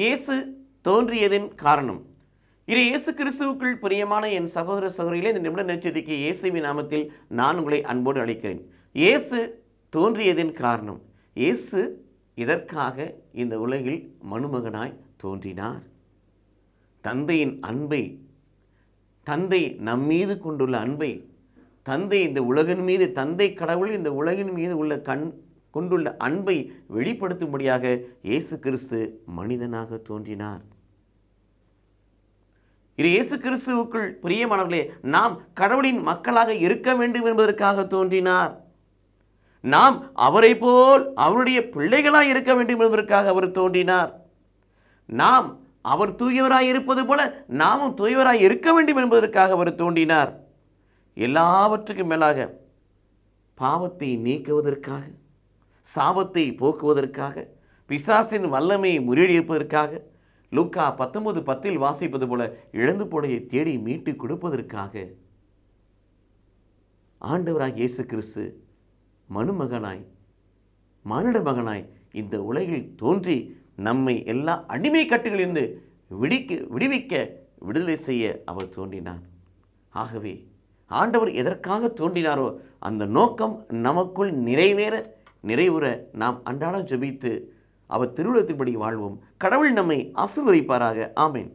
இயேசு தோன்றியதின் காரணம். இது இயேசு கிறிஸ்துவுக்குள் பிரியமான என் சகோதர சகோதரிகளே இந்த நிமிட நட்சத்திரிக்கு இயேசுவின் நாமத்தில் நான் உங்களை அன்போடு அழைக்கிறேன். இயேசு தோன்றியதின் காரணம். இயேசு இதற்காக இந்த உலகில் மனுமகனாய் தோன்றினார். தந்தையின் அன்பை தந்தை நம் மீது கொண்டுள்ள அன்பை தந்தை இந்த உலகின் மீது தந்தை கடவுள் இந்த உலகின் மீது உள்ள கண் கொண்டுள்ள அன்பை வெளிப்படுத்தும்படியாக இயேசு கிறிஸ்து மனிதனாக தோன்றினார். இது இயேசு கிறிஸ்துவுக்குள் பிரியமானவர்களே நாம் கடவுளின் மக்களாக இருக்க வேண்டும் என்பதற்காக தோன்றினார். நாம் அவரை போல் அவருடைய பிள்ளைகளாய் இருக்க வேண்டும் என்பதற்காக அவர் தோன்றினார். நாம் அவர் தூயவராய் இருப்பது போல நாமும் தூயவராய் இருக்க வேண்டும் என்பதற்காக அவர் தோன்றினார். எல்லாவற்றுக்கும் மேலாக பாவத்தை நீக்குவதற்காக சாபத்தை போக்குவதற்காக பிசாசின் வல்லமையை முறியடிப்பதற்காக லூக்கா பத்தொன்பது பத்தில் வாசிப்பது போல இழந்து போடைய தேடி மீட்டு கொடுப்பதற்காக. ஆண்டவராக இயேசு கிறிஸ்து மனுமகனாய் மானிட மகனாய் இந்த உலகில் தோன்றி நம்மை எல்லா அடிமை கட்டுகளிலிருந்து விடிக்க விடுவிக்க விடுதலை செய்ய அவர் தோன்றினார். ஆகவே ஆண்டவர் எதற்காக தோன்றினாரோ அந்த நோக்கம் நமக்குள் நிறைவேற நிறைவுற நாம் அன்றாடம் ஜெபித்து அவர் திருவுளத்தின்படி வாழ்வோம். கடவுள் நம்மை ஆசிர்வதிப்பாராக. ஆமேன்.